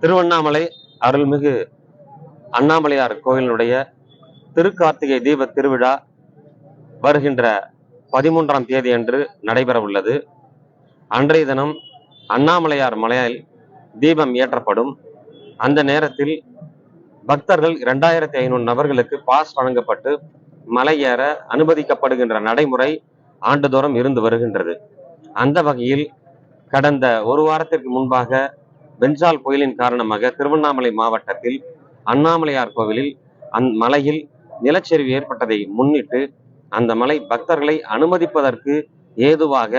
திருவண்ணாமலை அருள்மிகு அண்ணாமலையார் கோயிலினுடைய திருக்கார்த்திகை தீப திருவிழா வருகின்ற பதிமூன்றாம் தேதி அன்று நடைபெற உள்ளது அன்றைய தினம் அண்ணாமலையார் மலையில் தீபம் ஏற்றப்படும். அந்த நேரத்தில் பக்தர்கள் இரண்டாயிரத்தி ஐநூறு நபர்களுக்கு பாஸ் வழங்கப்பட்டு மலை ஏற அனுமதிக்கப்படுகின்ற நடைமுறை ஆண்டுதோறும் இருந்து வருகின்றது. அந்த வகையில் கடந்த ஒரு வாரத்திற்கு முன்பாக பெஞ்சால் புயலின் காரணமாக திருவண்ணாமலை மாவட்டத்தில் அண்ணாமலையார் கோவிலில் அந் மலையில் நிலச்சரிவு ஏற்பட்டதை முன்னிட்டு அந்த மலை பக்தர்களை அனுமதிப்பதற்கு ஏதுவாக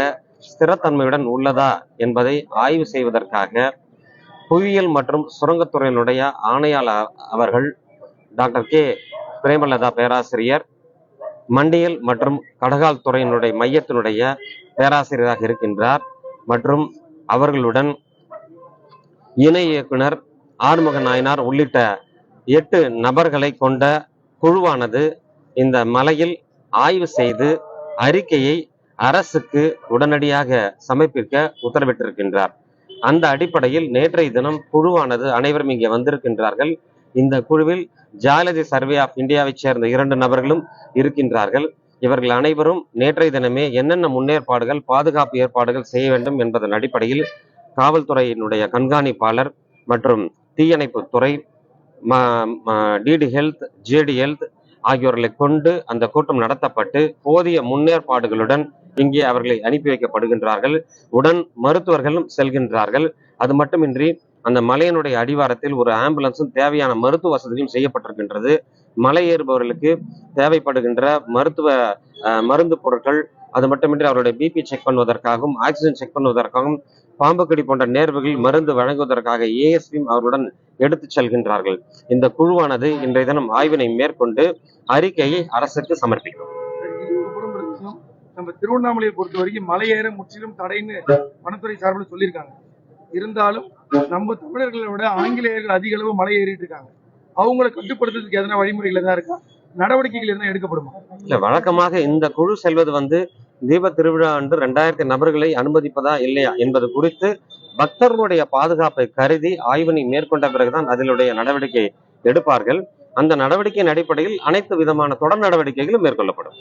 ஸ்திரத்தன்மையுடன் உள்ளதா என்பதை ஆய்வு செய்வதற்காக புவியியல் மற்றும் சுரங்கத்துறையினுடைய ஆணையாளர் அவர்கள் டாக்டர் கே. பிரேமலதா பேராசிரியர் மண்டியல் மற்றும் கடகால் துறையினுடைய மையத்தினுடைய பேராசிரியராக இருக்கின்றார் மற்றும் அவர்களுடன் இணை இயக்குனர் ஆறுமுக நாயனார் உள்ளிட்ட எட்டு நபர்களை கொண்ட குழுவானது இந்த மலையில் ஆய்வு செய்து அறிக்கையை அரசுக்கு உடனடியாக சமர்ப்பிக்க உத்தரவிட்டிருக்கின்றார். அந்த அடிப்படையில் நேற்றைய தினம் குழுவானது அனைவரும் இங்கே வந்திருக்கின்றார்கள். இந்த குழுவில் ஜாலஜி சர்வே ஆஃப் இந்தியாவைச் சேர்ந்த இரண்டு நபர்களும் இருக்கின்றார்கள். இவர்கள் அனைவரும் நேற்றைய தினமே என்னென்ன முன்னேற்பாடுகள் பாதுகாப்பு ஏற்பாடுகள் செய்ய வேண்டும் என்பதன் அடிப்படையில் காவல்துறையினுடைய கண்காணிப்பாளர் மற்றும் தீயணைப்பு துறை டிடி ஹெல்த் ஜேடி ஹெல்த் ஆகியோர்களை கொண்டு அந்த கூட்டம் நடத்தப்பட்டு போதிய முன்னேற்பாடுகளுடன் இங்கே அவர்களை அனுப்பி வைக்கப்படுகின்றார்கள். உடன் மருத்துவர்களும் செல்கின்றார்கள். அது மட்டுமின்றி அந்த மலையினுடைய அடிவாரத்தில் ஒரு ஆம்புலன்ஸும் தேவையான மருத்துவ வசதியும் செய்யப்பட்டிருக்கின்றது. மலை ஏறுபவர்களுக்கு தேவைப்படுகின்ற மருத்துவ மருந்து பொருட்கள் அது மட்டுமின்றி அவருடைய பிபி செக் பண்ணுவதற்காகவும் ஆக்சிஜன் செக் பண்ணுவதற்காகவும் பாம்பு கடி போன்ற நேர்வுகளில் மருந்து வழங்குவதற்காக ஏஎஸ்பியும் அவருடன் எடுத்துச் செல்கின்றார்கள். இந்த குழுவானது இன்றைய தினம் ஆய்வினை மேற்கொண்டு அறிக்கையை அரசுக்கு சமர்ப்பிக்கும். நம்ம திருவண்ணாமலையை பொறுத்த வரைக்கும் மலையேற முற்றிலும் தடைன்னு வனத்துறை சார்பில் சொல்லியிருக்காங்க. இருந்தாலும் நம்ம தமிழர்களை விட ஆங்கிலேயர்கள் அதிக அளவு மலை ஏறிட்டு இருக்காங்க. அவங்களை கட்டுப்படுத்துறதுக்கு எதனா வழிமுறைகள் தான் இருக்கா? நடவடிக்கைகள் எதனா எடுக்கப்படுமா? இல்ல வழக்கமாக இந்த குழு செல்வது வந்து தீப திருவிழா அன்று ரெண்டாயிரத்தி நபர்களை அனுமதிப்பதா இல்லையா என்பது குறித்து பக்தர்களுடைய பாதுகாப்பை கருதி ஆய்வினை மேற்கொண்ட பிறகுதான் அதிலுடைய நடவடிக்கை எடுப்பார்கள். அந்த நடவடிக்கையின் அடிப்படையில் அனைத்து விதமான தொடர் நடவடிக்கைகளும் மேற்கொள்ளப்படும்.